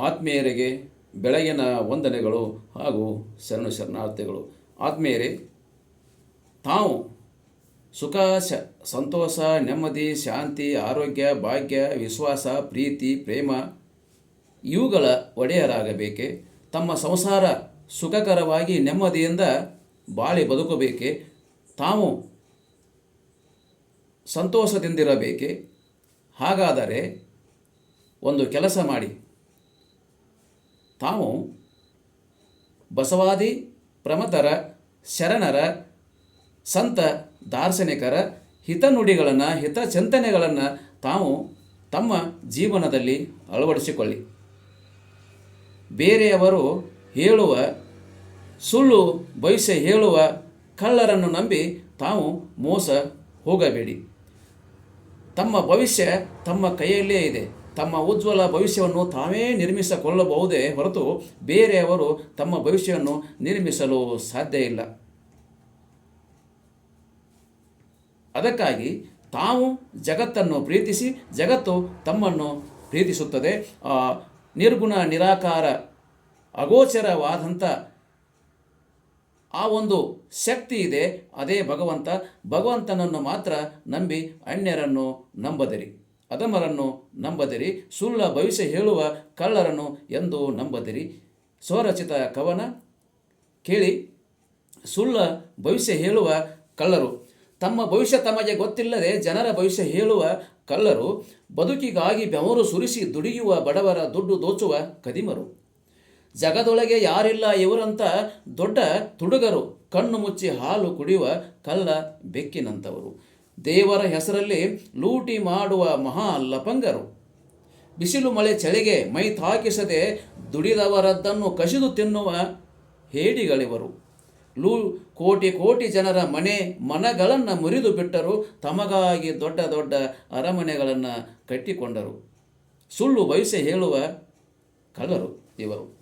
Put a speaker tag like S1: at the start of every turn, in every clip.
S1: ಆತ್ಮೀಯರಿಗೆ ಬೆಳಗಿನ ವಂದನೆಗಳು ಹಾಗೂ ಶರಣು ಶರಣಾರ್ಥಿಗಳು. ಆತ್ಮೀಯರೇ, ತಾವು ಸುಖ, ಶ, ಸಂತೋಷ, ನೆಮ್ಮದಿ, ಶಾಂತಿ, ಆರೋಗ್ಯ, ಭಾಗ್ಯ, ವಿಶ್ವಾಸ, ಪ್ರೀತಿ, ಪ್ರೇಮ ಇವುಗಳ ಒಡೆಯರಾಗಬೇಕೆ? ತಮ್ಮ ಸಂಸಾರ ಸುಖಕರವಾಗಿ ನೆಮ್ಮದಿಯಿಂದ ಬಾಳಿ ಬದುಕಬೇಕೆ? ತಾವು ಸಂತೋಷದಿಂದಿರಬೇಕೆ? ಹಾಗಾದರೆ ಒಂದು ಕೆಲಸ ಮಾಡಿ. ತಾವು ಬಸವಾದಿ ಪ್ರಮತರ ಶರಣರ, ಸಂತ, ದಾರ್ಶನಿಕರ ಹಿತನುಡಿಗಳನ್ನು, ಹಿತಚಿಂತನೆಗಳನ್ನು ತಾವು ತಮ್ಮ ಜೀವನದಲ್ಲಿ ಅಳವಡಿಸಿಕೊಳ್ಳಿ. ಬೇರೆಯವರು ಹೇಳುವ, ಸುಳ್ಳು ಭವಿಷ್ಯ ಹೇಳುವ ಕಳ್ಳರನ್ನು ನಂಬಿ ತಾವು ಮೋಸ ಹೋಗಬೇಡಿ. ತಮ್ಮ ಭವಿಷ್ಯ ತಮ್ಮ ಕೈಯಲ್ಲೇ ಇದೆ. ತಮ್ಮ ಉಜ್ವಲ ಭವಿಷ್ಯವನ್ನು ತಾವೇ ನಿರ್ಮಿಸಿಕೊಳ್ಳಬಹುದೇ ಹೊರತು ಬೇರೆಯವರು ತಮ್ಮ ಭವಿಷ್ಯವನ್ನು ನಿರ್ಮಿಸಲು ಸಾಧ್ಯ ಇಲ್ಲ. ಅದಕ್ಕಾಗಿ ತಾವು ಜಗತ್ತನ್ನು ಪ್ರೀತಿಸಿ, ಜಗತ್ತು ತಮ್ಮನ್ನು ಪ್ರೀತಿಸುತ್ತದೆ. ಆ ನಿರ್ಗುಣ, ನಿರಾಕಾರ, ಅಗೋಚರವಾದಂಥ ಆ ಒಂದು ಶಕ್ತಿ ಇದೆ. ಅದೇ ಭಗವಂತ. ಭಗವಂತನನ್ನು ಮಾತ್ರ ನಂಬಿ ಅನ್ಯರನ್ನು ನಂಬದಿರಿ. ಅಧಮರನ್ನು ನಂಬದಿರಿ, ಸುಳ್ಳ ಭವಿಷ್ಯ ಹೇಳುವ ಕಳ್ಳರನ್ನು ಎಂದು ನಂಬದಿರಿ. ಸ್ವರಚಿತ ಕವನ, ಕೇಳಿ. ಸುಳ್ಳ ಭವಿಷ್ಯ ಹೇಳುವ ಕಳ್ಳರು. ತಮ್ಮ ಭವಿಷ್ಯ ತಮಗೆ ಗೊತ್ತಿಲ್ಲದೆ ಜನರ ಭವಿಷ್ಯ ಹೇಳುವ ಕಳ್ಳರು. ಬದುಕಿಗಾಗಿ ಬೆವರು ಸುರಿಸಿ ದುಡಿಯುವ ಬಡವರ ದುಡ್ಡು ದೋಚುವ ಕದಿಮರು. ಜಗದೊಳಗೆ ಯಾರಿಲ್ಲ ಇವರಂತ ದೊಡ್ಡ ತುಡುಗರು. ಕಣ್ಣು ಮುಚ್ಚಿ ಹಾಲು ಕುಡಿಯುವ ಕಳ್ಳ ಬೆಕ್ಕಿನಂಥವರು ದೇವರ ಹೆಸರಲ್ಲಿ ಲೂಟಿ ಮಾಡುವ ಮಹಾ ಲಪಂಗರು. ಬಿಸಿಲು ಮಳೆ ಚಳಿಗೆ ಮೈ ತಾಕಿಸದೆ ದುಡಿದವರದ್ದನ್ನು ಕಸಿದು ತಿನ್ನುವ ಹೇಡಿಗಳಿವರು. ಲೂ ಕೋಟಿ ಕೋಟಿ ಜನರ ಮನೆ ಮನಗಳನ್ನು ಮುರಿದು ಬಿಟ್ಟರು, ತಮಗಾಗಿ ದೊಡ್ಡ ದೊಡ್ಡ ಅರಮನೆಗಳನ್ನು ಕಟ್ಟಿಕೊಂಡರು. ಸುಳ್ಳು ಬಯಸೆ ಹೇಳುವ ಕಳ್ಳರು ಇವರು.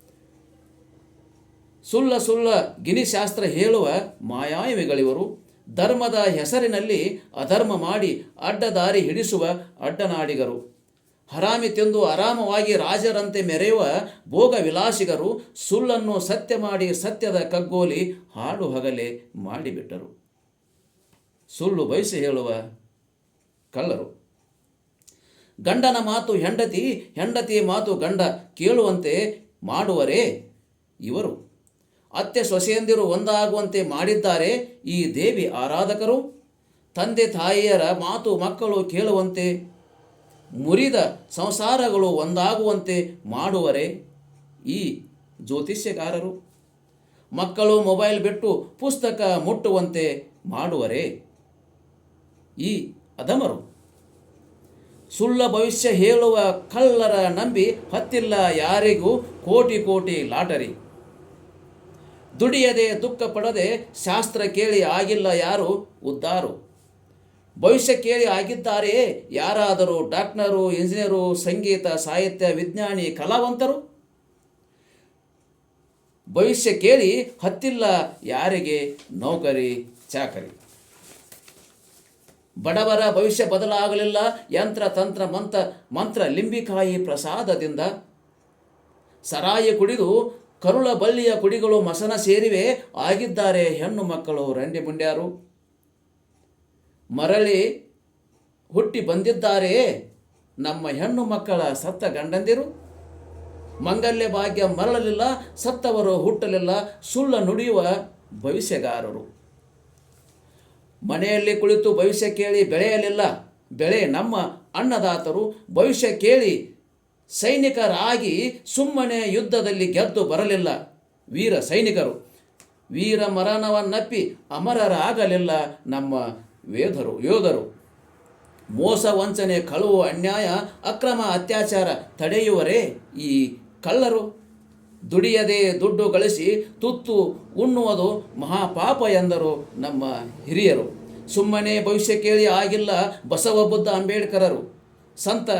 S1: ಸುಳ್ಳ ಸುಳ್ಳ ಗಿನಿಶಾಸ್ತ್ರ ಹೇಳುವ ಮಾಯಾವಿಗಳಿವರು. ಧರ್ಮದ ಹೆಸರಿನಲ್ಲಿ ಅಧರ್ಮ ಮಾಡಿ ಅಡ್ಡದಾರಿ ಹಿಡಿಸುವ ಅಡ್ಡನಾಡಿಗರು. ಹರಾಮಿ ತಿಂದು ಆರಾಮವಾಗಿ ರಾಜರಂತೆ ಮೆರೆಯುವ ಭೋಗ ವಿಲಾಸಿಗರು ಸುಳ್ಳನ್ನು ಸತ್ಯ ಮಾಡಿ ಸತ್ಯದ ಕಗ್ಗೋಲಿ ಹಾಡು ಹಗಲೆ ಮಾಡಿಬಿಟ್ಟರು. ಸುಳ್ಳು ಬಯಸಿ ಹೇಳುವ ಕಳ್ಳರು. ಗಂಡನ ಮಾತು ಹೆಂಡತಿ ಹೆಂಡತಿ ಮಾತು ಗಂಡ ಕೇಳುವಂತೆ ಮಾಡುವರೇ ಇವರು. ಅತ್ತೆ ಸೊಸೆಯಂದಿರು ಒಂದಾಗುವಂತೆ ಮಾಡಿದ್ದಾರೆ ಈ ದೇವಿ ಆರಾಧಕರು. ತಂದೆ ತಾಯಿಯರ ಮಾತು ಮಕ್ಕಳು ಕೇಳುವಂತೆ, ಮುರಿದ ಸಂಸಾರಗಳು ಒಂದಾಗುವಂತೆ ಮಾಡುವರೆ ಈ ಜ್ಯೋತಿಷ್ಯಕಾರರು ಮಕ್ಕಳು ಮೊಬೈಲ್ ಬಿಟ್ಟು ಪುಸ್ತಕ ಮುಟ್ಟುವಂತೆ ಮಾಡುವರೆ ಈ ಅಧಮರು. ಸುಳ್ಳ ಭವಿಷ್ಯ ಹೇಳುವ ಕಳ್ಳರ ನಂಬಿ ಹತ್ತಿಲ್ಲ ಯಾರಿಗೂ ಕೋಟಿ ಕೋಟಿ ಲಾಟರಿ. ದುಡಿಯದೆ ದುಃಖ ಪಡದೆ ಶಾಸ್ತ್ರ ಕೇಳಿ ಆಗಿಲ್ಲ ಯಾರು? ಉದ್ದಾರು. ಭವಿಷ್ಯ ಕೇಳಿ ಆಗಿದ್ದಾರೆಯೇ ಯಾರಾದರೂ ಡಾಕ್ಟರು, ಇಂಜಿನಿಯರು, ಸಂಗೀತ, ಸಾಹಿತ್ಯ, ವಿಜ್ಞಾನಿ, ಕಲಾವಂತರು? ಭವಿಷ್ಯ ಕೇಳಿ ಹತ್ತಿಲ್ಲ ಯಾರಿಗೆ? ನೌಕರಿ, ಚಾಕರಿ. ಬಡವರ ಭವಿಷ್ಯ ಬದಲಾಗಲಿಲ್ಲ. ಯಂತ್ರ, ತಂತ್ರ, ಮಂತ್ರ ಮಂತ್ರ ಲಿಂಬಿಕಾಯಿ ಪ್ರಸಾದದಿಂದ ಸರಾಯಿ ಕುಡಿದು ಕರುಳ ಬಳ್ಳಿಯ ಕುಡಿಗಳು ಮಸನ ಸೇರಿವೆ, ಆಗಿದ್ದಾರೆ ಹೆಣ್ಣು ಮಕ್ಕಳು. ರಂಡಿ ಮುಂಡ್ಯಾರು ಮರಳಿ ಹುಟ್ಟಿ ಬಂದಿದ್ದಾರೆ. ನಮ್ಮ ಹೆಣ್ಣು ಮಕ್ಕಳ ಸತ್ತ ಗಂಡಂದಿರು, ಮಂಗಲ್ಯ ಭಾಗ್ಯ ಮರಳಲಿಲ್ಲ, ಸತ್ತವರು ಹುಟ್ಟಲಿಲ್ಲ, ಸುಳ್ಳ ನುಡಿಯುವ ಭವಿಷ್ಯಗಾರರು. ಮನೆಯಲ್ಲಿ ಕುಳಿತು ಭವಿಷ್ಯ ಕೇಳಿ ಬೆಳೆಯಲಿಲ್ಲ. ಬೆಳೆ ನಮ್ಮ ಅನ್ನದಾತರು, ಭವಿಷ್ಯ ಕೇಳಿ ಸೈನಿಕರಾಗಿ ಸುಮ್ಮನೆ ಯುದ್ಧದಲ್ಲಿ ಗೆದ್ದು ಬರಲಿಲ್ಲ. ವೀರ ಸೈನಿಕರು. ವೀರ ಮರಣವನ್ನಪ್ಪಿ ಅಮರರಾಗಲಿಲ್ಲ ನಮ್ಮ ವೇದರು, ಯೋಧರು. ಮೋಸ, ವಂಚನೆ, ಕಳುವು, ಅನ್ಯಾಯ, ಅಕ್ರಮ ಅತ್ಯಾಚಾರ ತಡೆಯುವರೇ ಈ ಕಳ್ಳರು. ದುಡಿಯದೆ ದುಡ್ಡು ಗಳಿಸಿ ತುತ್ತು ಉಣ್ಣುವುದು ಮಹಾಪಾಪ ಎಂದರು ನಮ್ಮ ಹಿರಿಯರು. ಸುಮ್ಮನೆ ಭವಿಷ್ಯ ಕೇಳಿ ಆಗಿಲ್ಲ ಬಸವ ಬುದ್ಧ ಅಂಬೇಡ್ಕರರು. ಸಂತ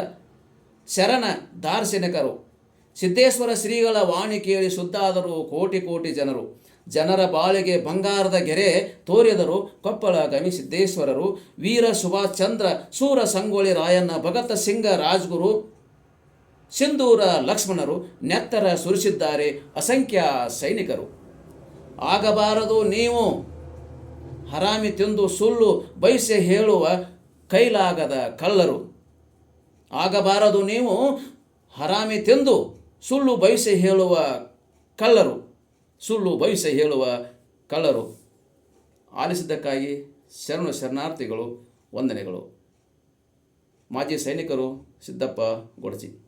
S1: ಶರಣ ದಾರ್ಶನಿಕರು. ಸಿದ್ದೇಶ್ವರ ಶ್ರೀಗಳ ವಾಣಿ ಕೇಳಿ ಶುದ್ಧಾದರು ಕೋಟಿ ಕೋಟಿ ಜನರು. ಜನರ ಬಾಳಿಗೆ ಬಂಗಾರದ ಗೆರೆ ತೋರಿದರು ಕೊಪ್ಪಳ ಗವಿಸಿದ್ದೇಶ್ವರರು ವೀರ ಸುಭಾಷ್ ಚಂದ್ರ ಸೂರ ಸಂಗೊಳ್ಳಿ ರಾಯಣ್ಣ, ಭಗತ್ ಸಿಂಗ, ರಾಜ್ಗುರು, ಸಿಂಧೂರ ಲಕ್ಷ್ಮಣರು ನೆತ್ತರ ಸುರಿಸಿದ್ದಾರೆ ಅಸಂಖ್ಯ ಸೈನಿಕರು. ಆಗಬಾರದು ನೀವು. ಹರಾಮಿ ತಿಂದು ಸುಳ್ಳು ಬಯಸಿ ಹೇಳುವ ಕೈಲಾಗದ ಕಳ್ಳರು. ಆಗಬಾರದು ನೀವು ಹರಾಮಿ ತಿಂದು ಸುಳ್ಳು ಬಯಸಿ ಹೇಳುವ ಕಳ್ಳರು, ಸುಳ್ಳು ಬಯಸಿ ಹೇಳುವ ಕಳ್ಳರು. ಆಲಿಸಿದ್ದಕ್ಕಾಗಿ ಶರಣ ಶರಣಾರ್ಥಿಗಳು, ವಂದನೆಗಳು. ಮಾಜಿ ಸೈನಿಕರು ಸಿದ್ದಪ್ಪ ಗೊಡಜಿ